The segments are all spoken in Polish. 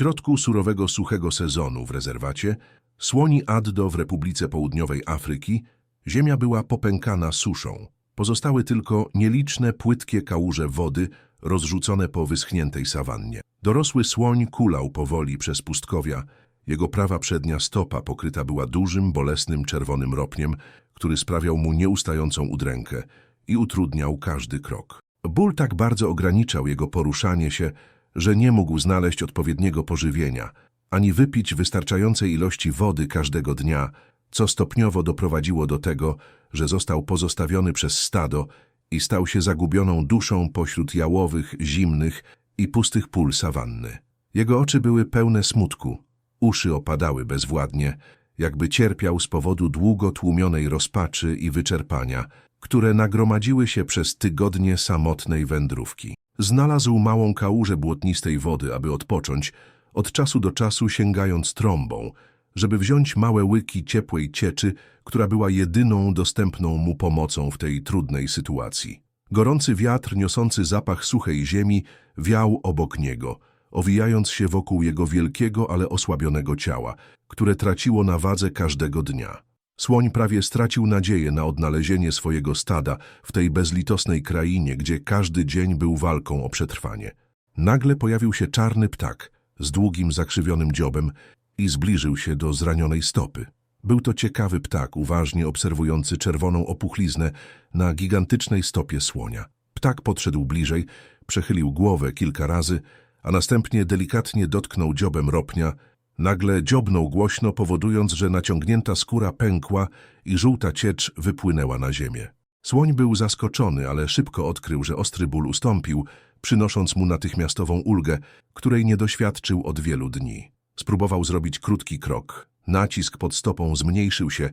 środku surowego suchego sezonu w rezerwacie, słoni Addo w Republice Południowej Afryki, ziemia była popękana suszą. Pozostały tylko nieliczne płytkie kałuże wody rozrzucone po wyschniętej sawannie. Dorosły słoń kulał powoli przez pustkowia. Jego prawa przednia stopa pokryta była dużym, bolesnym czerwonym ropniem, który sprawiał mu nieustającą udrękę i utrudniał każdy krok. Ból tak bardzo ograniczał jego poruszanie się, że nie mógł znaleźć odpowiedniego pożywienia, ani wypić wystarczającej ilości wody każdego dnia, co stopniowo doprowadziło do tego, że został pozostawiony przez stado i stał się zagubioną duszą pośród jałowych, zimnych i pustych pól sawanny. Jego oczy były pełne smutku, uszy opadały bezwładnie, jakby cierpiał z powodu długo tłumionej rozpaczy i wyczerpania, które nagromadziły się przez tygodnie samotnej wędrówki. Znalazł małą kałużę błotnistej wody, aby odpocząć, od czasu do czasu sięgając trąbą, żeby wziąć małe łyki ciepłej cieczy, która była jedyną dostępną mu pomocą w tej trudnej sytuacji. Gorący wiatr niosący zapach suchej ziemi wiał obok niego, owijając się wokół jego wielkiego, ale osłabionego ciała, które traciło na wadze każdego dnia. Słoń prawie stracił nadzieję na odnalezienie swojego stada w tej bezlitosnej krainie, gdzie każdy dzień był walką o przetrwanie. Nagle pojawił się czarny ptak z długim, zakrzywionym dziobem i zbliżył się do zranionej stopy. Był to ciekawy ptak, uważnie obserwujący czerwoną opuchliznę na gigantycznej stopie słonia. Ptak podszedł bliżej, przechylił głowę kilka razy, a następnie delikatnie dotknął dziobem ropnia. Nagle dziobnął głośno, powodując, że naciągnięta skóra pękła i żółta ciecz wypłynęła na ziemię. Słoń był zaskoczony, ale szybko odkrył, że ostry ból ustąpił, przynosząc mu natychmiastową ulgę, której nie doświadczył od wielu dni. Spróbował zrobić krótki krok. Nacisk pod stopą zmniejszył się,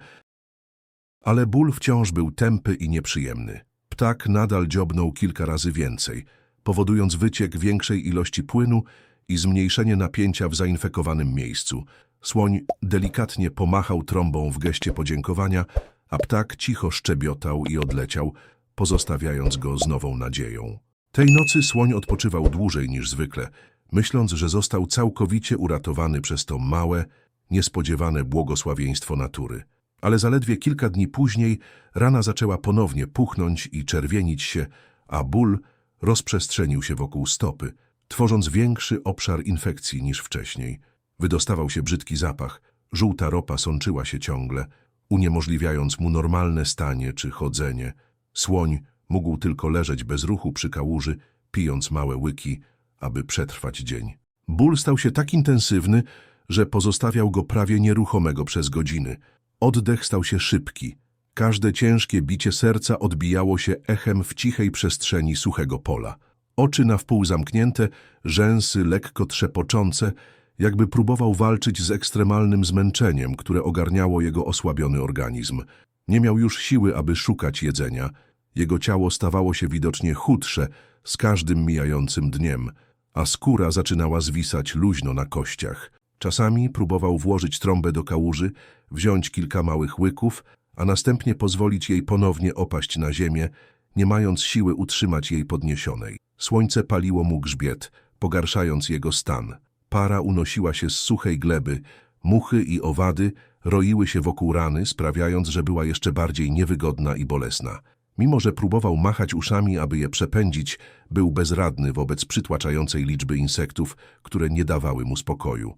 ale ból wciąż był tępy i nieprzyjemny. Ptak nadal dziobnął kilka razy więcej, powodując wyciek większej ilości płynu i zmniejszenie napięcia w zainfekowanym miejscu. Słoń delikatnie pomachał trąbą w geście podziękowania, a ptak cicho szczebiotał i odleciał, pozostawiając go z nową nadzieją. Tej nocy słoń odpoczywał dłużej niż zwykle, myśląc, że został całkowicie uratowany przez to małe, niespodziewane błogosławieństwo natury. Ale zaledwie kilka dni później rana zaczęła ponownie puchnąć i czerwienić się, a ból rozprzestrzenił się wokół stopy, tworząc większy obszar infekcji niż wcześniej. Wydostawał się brzydki zapach, żółta ropa sączyła się ciągle, uniemożliwiając mu normalne stanie czy chodzenie. Słoń mógł tylko leżeć bez ruchu przy kałuży, pijąc małe łyki, aby przetrwać dzień. Ból stał się tak intensywny, że pozostawiał go prawie nieruchomego przez godziny. Oddech stał się szybki. Każde ciężkie bicie serca odbijało się echem w cichej przestrzeni suchego pola. Oczy na wpół zamknięte, rzęsy lekko trzepoczące, jakby próbował walczyć z ekstremalnym zmęczeniem, które ogarniało jego osłabiony organizm. Nie miał już siły, aby szukać jedzenia. Jego ciało stawało się widocznie chudsze z każdym mijającym dniem, a skóra zaczynała zwisać luźno na kościach. Czasami próbował włożyć trąbę do kałuży, wziąć kilka małych łyków, a następnie pozwolić jej ponownie opaść na ziemię, nie mając siły utrzymać jej podniesionej. Słońce paliło mu grzbiet, pogarszając jego stan. Para unosiła się z suchej gleby, muchy i owady roiły się wokół rany, sprawiając, że była jeszcze bardziej niewygodna i bolesna. Mimo, że próbował machać uszami, aby je przepędzić, był bezradny wobec przytłaczającej liczby insektów, które nie dawały mu spokoju.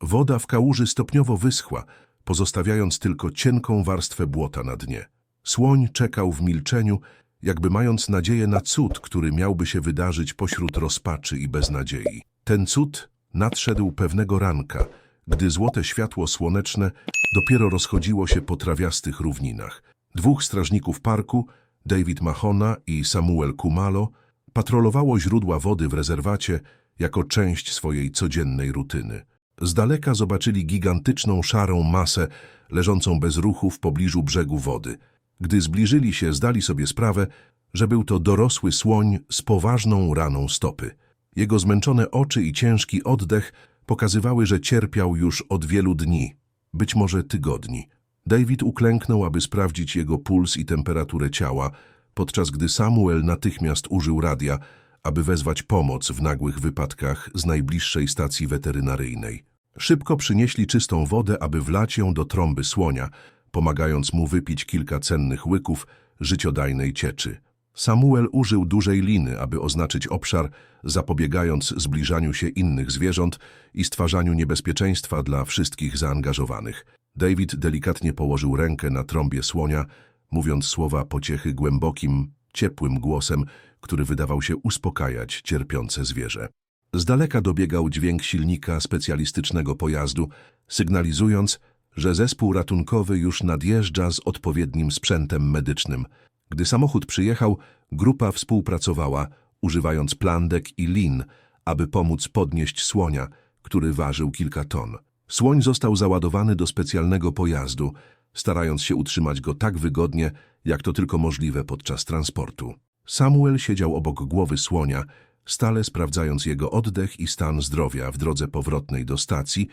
Woda w kałuży stopniowo wyschła, pozostawiając tylko cienką warstwę błota na dnie. Słoń czekał w milczeniu, jakby mając nadzieję na cud, który miałby się wydarzyć pośród rozpaczy i beznadziei. Ten cud nadszedł pewnego ranka, gdy złote światło słoneczne dopiero rozchodziło się po trawiastych równinach. Dwóch strażników parku, David Mahona i Samuel Kumalo, patrolowało źródła wody w rezerwacie jako część swojej codziennej rutyny. Z daleka zobaczyli gigantyczną szarą masę leżącą bez ruchu w pobliżu brzegu wody. Gdy zbliżyli się, zdali sobie sprawę, że był to dorosły słoń z poważną raną stopy. Jego zmęczone oczy i ciężki oddech pokazywały, że cierpiał już od wielu dni, być może tygodni. David uklęknął, aby sprawdzić jego puls i temperaturę ciała, podczas gdy Samuel natychmiast użył radia, aby wezwać pomoc w nagłych wypadkach z najbliższej stacji weterynaryjnej. Szybko przynieśli czystą wodę, aby wlać ją do trąby słonia, pomagając mu wypić kilka cennych łyków życiodajnej cieczy. Samuel użył dużej liny, aby oznaczyć obszar, zapobiegając zbliżaniu się innych zwierząt i stwarzaniu niebezpieczeństwa dla wszystkich zaangażowanych. David delikatnie położył rękę na trąbie słonia, mówiąc słowa pociechy głębokim, ciepłym głosem, który wydawał się uspokajać cierpiące zwierzę. Z daleka dobiegał dźwięk silnika specjalistycznego pojazdu, sygnalizując, że zespół ratunkowy już nadjeżdża z odpowiednim sprzętem medycznym. Gdy samochód przyjechał, grupa współpracowała, używając plandek i lin, aby pomóc podnieść słonia, który ważył kilka ton. Słoń został załadowany do specjalnego pojazdu, starając się utrzymać go tak wygodnie, jak to tylko możliwe podczas transportu. Samuel siedział obok głowy słonia, stale sprawdzając jego oddech i stan zdrowia w drodze powrotnej do stacji,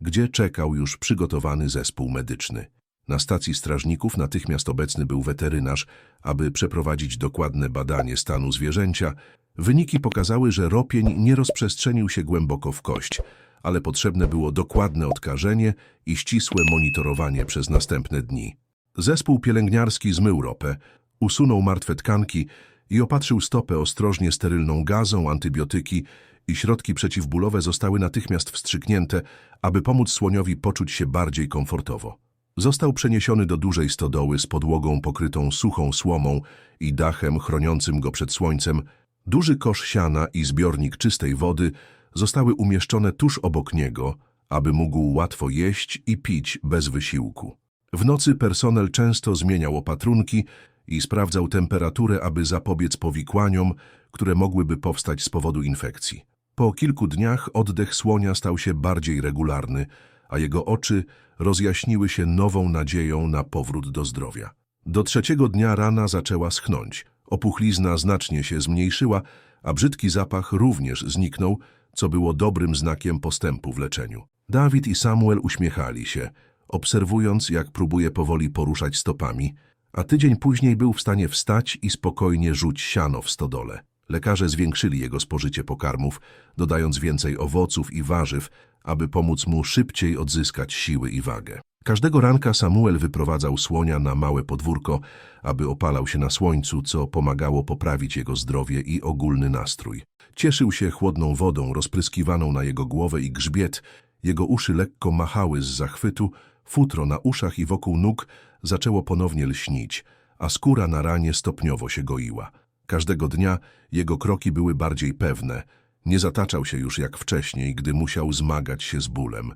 gdzie czekał już przygotowany zespół medyczny. Na stacji strażników natychmiast obecny był weterynarz, aby przeprowadzić dokładne badanie stanu zwierzęcia. Wyniki pokazały, że ropień nie rozprzestrzenił się głęboko w kość, ale potrzebne było dokładne odkażenie i ścisłe monitorowanie przez następne dni. Zespół pielęgniarski zmył ropę, usunął martwe tkanki i opatrzył stopę ostrożnie sterylną gazą, antybiotyki i środki przeciwbólowe zostały natychmiast wstrzyknięte, aby pomóc słoniowi poczuć się bardziej komfortowo. Został przeniesiony do dużej stodoły z podłogą pokrytą suchą słomą i dachem chroniącym go przed słońcem. Duży kosz siana i zbiornik czystej wody zostały umieszczone tuż obok niego, aby mógł łatwo jeść i pić bez wysiłku. W nocy personel często zmieniał opatrunki i sprawdzał temperaturę, aby zapobiec powikłaniom, które mogłyby powstać z powodu infekcji. Po kilku dniach oddech słonia stał się bardziej regularny, a jego oczy rozjaśniły się nową nadzieją na powrót do zdrowia. Do trzeciego dnia rana zaczęła schnąć. Opuchlizna znacznie się zmniejszyła, a brzydki zapach również zniknął, co było dobrym znakiem postępu w leczeniu. Dawid i Samuel uśmiechali się, obserwując, jak próbuje powoli poruszać stopami, a tydzień później był w stanie wstać i spokojnie rzuć siano w stodole. Lekarze zwiększyli jego spożycie pokarmów, dodając więcej owoców i warzyw, aby pomóc mu szybciej odzyskać siły i wagę. Każdego ranka Samuel wyprowadzał słonia na małe podwórko, aby opalał się na słońcu, co pomagało poprawić jego zdrowie i ogólny nastrój. Cieszył się chłodną wodą rozpryskiwaną na jego głowę i grzbiet, jego uszy lekko machały z zachwytu, futro na uszach i wokół nóg zaczęło ponownie lśnić, a skóra na ranie stopniowo się goiła. Każdego dnia jego kroki były bardziej pewne, nie zataczał się już jak wcześniej, gdy musiał zmagać się z bólem.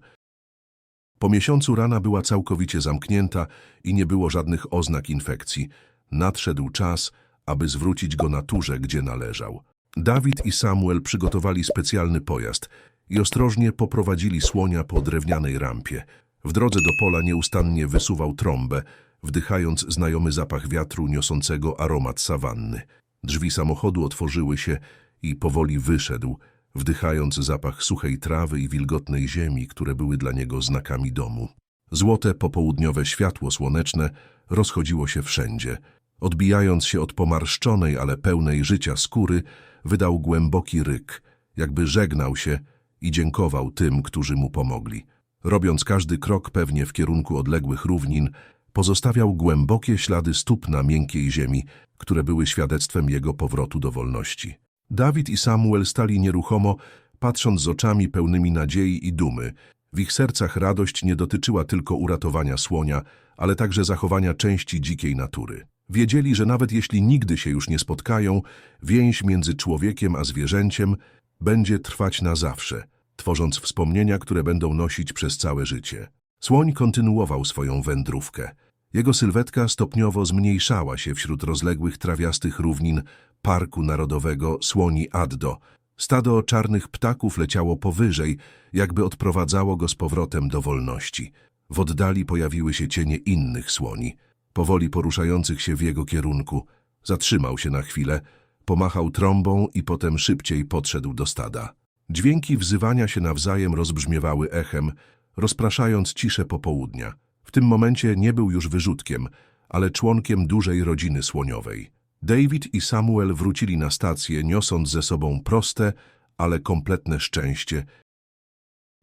Po miesiącu rana była całkowicie zamknięta i nie było żadnych oznak infekcji. Nadszedł czas, aby zwrócić go naturze, gdzie należał. Dawid i Samuel przygotowali specjalny pojazd i ostrożnie poprowadzili słonia po drewnianej rampie. W drodze do pola nieustannie wysuwał trąbę, wdychając znajomy zapach wiatru niosącego aromat sawanny. Drzwi samochodu otworzyły się i powoli wyszedł, wdychając zapach suchej trawy i wilgotnej ziemi, które były dla niego znakami domu. Złote popołudniowe światło słoneczne rozchodziło się wszędzie. Odbijając się od pomarszczonej, ale pełnej życia skóry, wydał głęboki ryk, jakby żegnał się i dziękował tym, którzy mu pomogli. Robiąc każdy krok pewnie w kierunku odległych równin, pozostawiał głębokie ślady stóp na miękkiej ziemi, które były świadectwem jego powrotu do wolności. Dawid i Samuel stali nieruchomo, patrząc z oczami pełnymi nadziei i dumy. W ich sercach radość nie dotyczyła tylko uratowania słonia, ale także zachowania części dzikiej natury. Wiedzieli, że nawet jeśli nigdy się już nie spotkają, więź między człowiekiem a zwierzęciem będzie trwać na zawsze, tworząc wspomnienia, które będą nosić przez całe życie. Słoń kontynuował swoją wędrówkę. Jego sylwetka stopniowo zmniejszała się wśród rozległych trawiastych równin Parku Narodowego Słoni Addo. Stado czarnych ptaków leciało powyżej, jakby odprowadzało go z powrotem do wolności. W oddali pojawiły się cienie innych słoni, powoli poruszających się w jego kierunku. Zatrzymał się na chwilę, pomachał trąbą i potem szybciej podszedł do stada. Dźwięki wzywania się nawzajem rozbrzmiewały echem, rozpraszając ciszę popołudnia. W tym momencie nie był już wyrzutkiem, ale członkiem dużej rodziny słoniowej. David i Samuel wrócili na stację, niosąc ze sobą proste, ale kompletne szczęście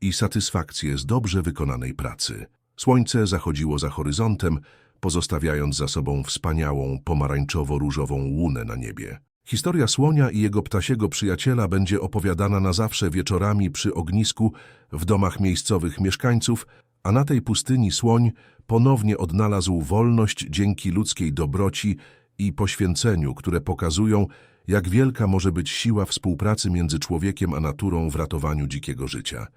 i satysfakcję z dobrze wykonanej pracy. Słońce zachodziło za horyzontem, pozostawiając za sobą wspaniałą pomarańczowo-różową łunę na niebie. Historia słonia i jego ptasiego przyjaciela będzie opowiadana na zawsze wieczorami przy ognisku w domach miejscowych mieszkańców, a na tej pustyni słoń ponownie odnalazł wolność dzięki ludzkiej dobroci i poświęceniu, które pokazują, jak wielka może być siła współpracy między człowiekiem a naturą w ratowaniu dzikiego życia.